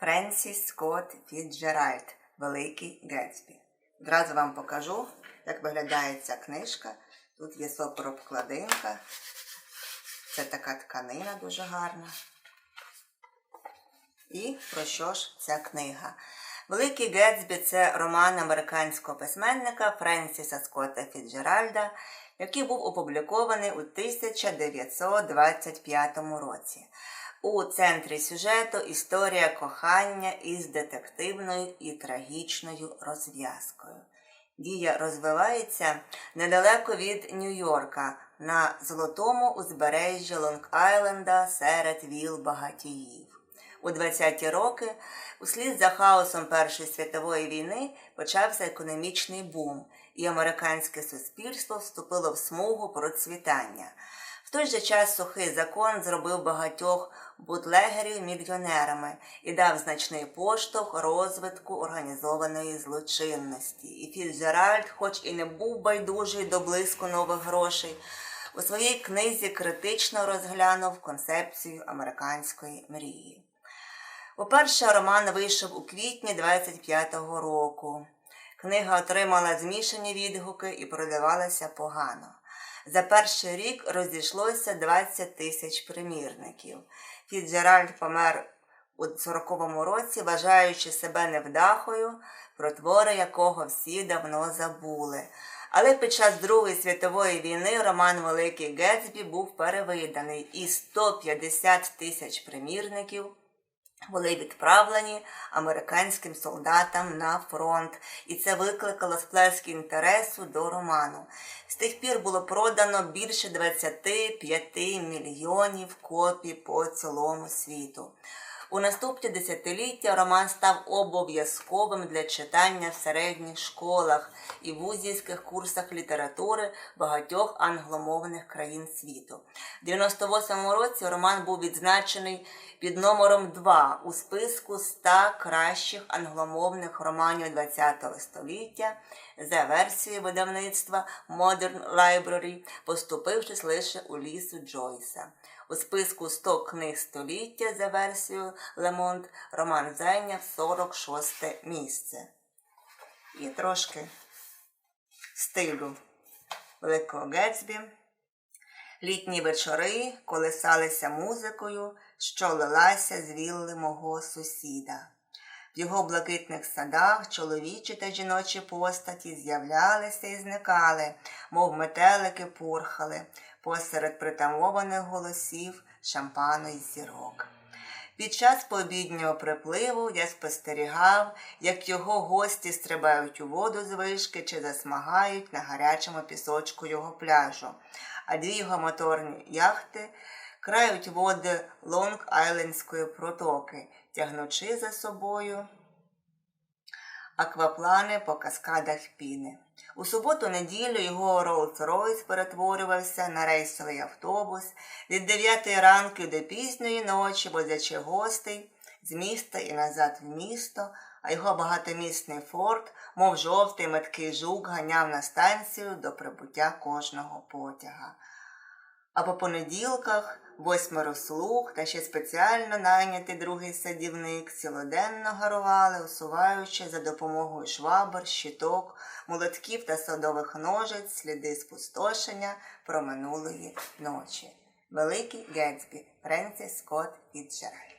Френсіс Скотт Фіцджеральд Великий Гетсбі. Одразу вам покажу, як виглядає ця книжка. Тут є сопер-обкладинка. Це така тканина дуже гарна. І про що ж ця книга? Великий Гетсбі це роман американського письменника Френсіса Скотта Фіцджеральда, який був опублікований у 1925 році. У центрі сюжету історія кохання із детективною і трагічною розв'язкою. Дія розвивається недалеко від Нью-Йорка на золотому узбережжі Лонг-Айленда серед віл багатіїв. У 20-ті роки, услід за хаосом Першої світової війни, почався економічний бум, і американське суспільство вступило в смугу процвітання. В той же час сухий закон зробив багатьох бутлегерів мільйонерами і дав значний поштовх розвитку організованої злочинності. І Фіцджеральд, хоч і не був байдужий до блиску нових грошей, у своїй книзі критично розглянув концепцію американської мрії. Уперше роман вийшов у квітні 25-го року. Книга отримала змішані відгуки і продавалася погано. За перший рік розійшлося 20 тисяч примірників. Фіцджеральд помер у 40-му році, вважаючи себе невдахою, про твори якого всі давно забули. Але під час Другої світової війни роман Великий Гетсбі був перевиданий і 150 тисяч примірників були відправлені американським солдатам на фронт, і це викликало сплеск інтересу до роману. З тих пір було продано більше 25 мільйонів копій по цілому світу. У наступні десятиліття роман став обов'язковим для читання в середніх школах і вузівських курсах літератури багатьох англомовних країн світу. У 98 році роман був відзначений під номером 2 у списку 100 кращих англомовних романів ХХ століття за версією видавництва Modern Library, поступившись лише у лісу Джойса. У списку 100 книг століття за версією Лемонт роман зайняв 46 місце. І трошки стилю Великого Гетсбі. Літні вечори колисалися музикою, що лилася з вілли мого сусіда. В його блакитних садах чоловічі та жіночі постаті з'являлися і зникали, мов метелики пурхали посеред притамованих голосів шампану й зірок. Під час пообіднього припливу я спостерігав, як його гості стрибають у воду з вишки чи засмагають на гарячому пісочку його пляжу, а дві його моторні яхти крають води Лонг-Айлендської протоки, тягнучи за собою акваплани по каскадах піни. У суботу-неділю його Роллс-Ройс перетворювався на рейсовий автобус від 9 ранку до пізньої ночі, возячи гостей з міста і назад в місто, а його багатомісний форт, мов жовтий меткий жук, ганяв на станцію до прибуття кожного потяга. А по понеділках восьмеро слуг та ще спеціально найнятий другий садівник цілоденно гарували, усуваючи за допомогою швабр, щиток, молотків та садових ножиць сліди спустошення проминулої ночі. Великий Гетсбі Френсіс Скотт Фіцджеральд